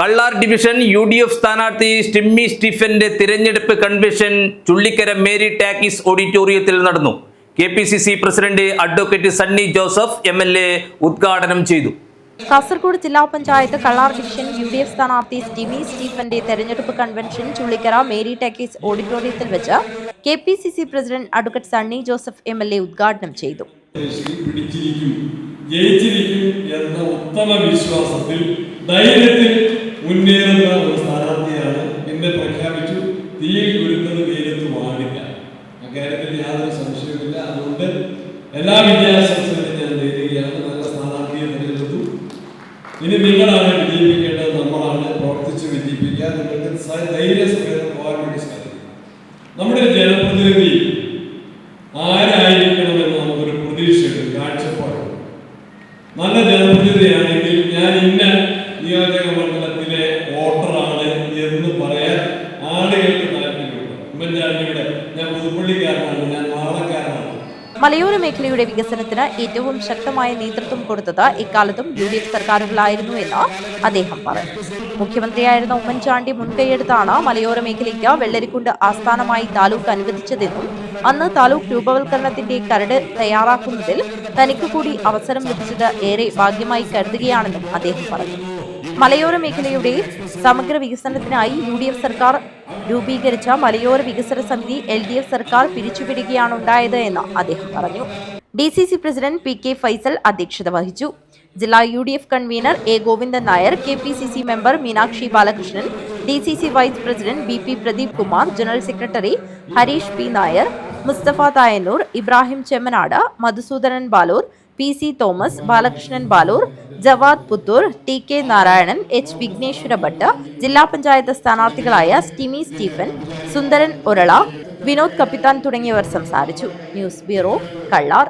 Kallar division U D F സ്ഥാനാർത്ഥി സ്റ്റിമ്മി സ്റ്റീഫന്റെ തിരഞ്ഞെടുപ്പ് convention Chullikkara Mary talkies ഓഡിറ്റോറിയത്തിൽ നടന്നു. K P C C president advocate Sunny Joseph M L A ഉദ്ഘാടനം ചെയ്തു. കാസർഗോഡ് ജില്ലാ panchayat Kallar division U D F സ്ഥാനാർത്ഥി സ്റ്റിമി സ്റ്റീഫന്റെ തെരഞ്ഞെടുപ്പ് കൺവെൻഷൻ ചുള്ളിക്കര മേരി ടാക്കിസ് ഓഡിറ്റോറിയത്തിൽ വെച്ച് K P C C president advocate Sunny Joseph M L A ഉദ്ഘാടനം ചെയ്തു. ജയിച്ചിരിക്കും എന്ന ഉത്തമ വിശ്വാസത്തിൽ ധൈര്യത്തിൽ മുന്നേറുന്ന ഒരു സ്ഥാനാർത്ഥിയാണ് എന്നെ പ്രഖ്യാപിച്ചു. തീയിൽ കുരുന്നത് വെയിലത്ത് വാടില്ല അക്കാര്യത്തിൽ യാതൊരു സംശയവുമില്ല. അതുകൊണ്ട് എല്ലാ വിദ്യാഭ്യാസത്തിനും ഞാൻ നേരുകയാണ്. നല്ല സ്ഥാനാർത്ഥിയെ തിരഞ്ഞെടുത്തു. ഇനി നിങ്ങളാണ് വിജയിപ്പിക്കേണ്ടത്. നമ്മളാണ് പ്രവർത്തിച്ച് വിജയിപ്പിക്കാൻ നിങ്ങൾക്ക് ധൈര്യസമേതം പോകാൻ വേണ്ടി സാധിക്കും. നമ്മുടെ ജനപ്രതിനിധി ആരായിരിക്കണമെന്ന് നമുക്കൊരു പ്രതീക്ഷയുണ്ട്. കാഴ്ചപ്പാട് നല്ല ജനപ്രതിനിധിയാണെങ്കിൽ ഞാൻ ഇന്ന നിയോജക മണ്ഡലത്തിലെ വോട്ടറാണ് എന്ന് പറയാൻ ആളുകൾക്ക് താല്പര്യമുണ്ട്. ഞാൻ പുതുപ്പള്ളിക്കാരനാണ് ഞാൻ വാളക്കാരനാണ് മലയോര മേഖലയുടെ വികസനത്തിന് ഏറ്റവും ശക്തമായ നേതൃത്വം കൊടുത്തത് ഇക്കാലത്തും യു ഡി എഫ് സർക്കാരുകളായിരുന്നു എന്ന് അദ്ദേഹം പറഞ്ഞു. മുഖ്യമന്ത്രിയായിരുന്ന ഉമ്മൻചാണ്ടി മുൻകൈയെടുത്താണ് മലയോര മേഖലയ്ക്ക് വെള്ളരിക്കുണ്ട് ആസ്ഥാനമായി താലൂക്ക് അനുവദിച്ചതെന്നും അന്ന് താലൂക്ക് രൂപവൽക്കരണത്തിന്റെ കരട് തയ്യാറാക്കുന്നതിൽ തനിക്ക് കൂടി അവസരം ലഭിച്ചത് ഏറെ ഭാഗ്യമായി കരുതുകയാണെന്നും അദ്ദേഹം പറഞ്ഞു. മലയോര മേഖലയുടെ സമഗ്ര വികസനത്തിനായി യു ഡി എഫ് സർക്കാർ രൂപീകരിച്ച മലയോര വികസന സമിതി എൽ ഡി എഫ് സർക്കാർ പിരിച്ചുവിടുകയാണ് ഉണ്ടായത് എന്ന് അദ്ദേഹം പറഞ്ഞു. D C C president P K Faisal അധ്യക്ഷത വഹിച്ചു. ജില്ലാ U D F convener A Govindan Nair K P C C member Meenakshi Balakrishnan D C C vice president B P Pradeep Kumar general secretary Hareesh P Nair Mustafa Thayannur Ibrahim Chemnad Madhusoodanan Balur P C Thomas Balakrishnan Balur Jawad Puthur T K Narayanan H Vighneshwara Bhat ജില്ലാ പഞ്ചായത്ത് സ്ഥാനാർത്ഥികളായ സ്റ്റിമി സ്റ്റീഫൻ സുന്ദരൻ ഒരള വിനോദ് കപ്പിത്താൻ തുടങ്ങിയവർ സംസാരിച്ചു. News bureau Kallar.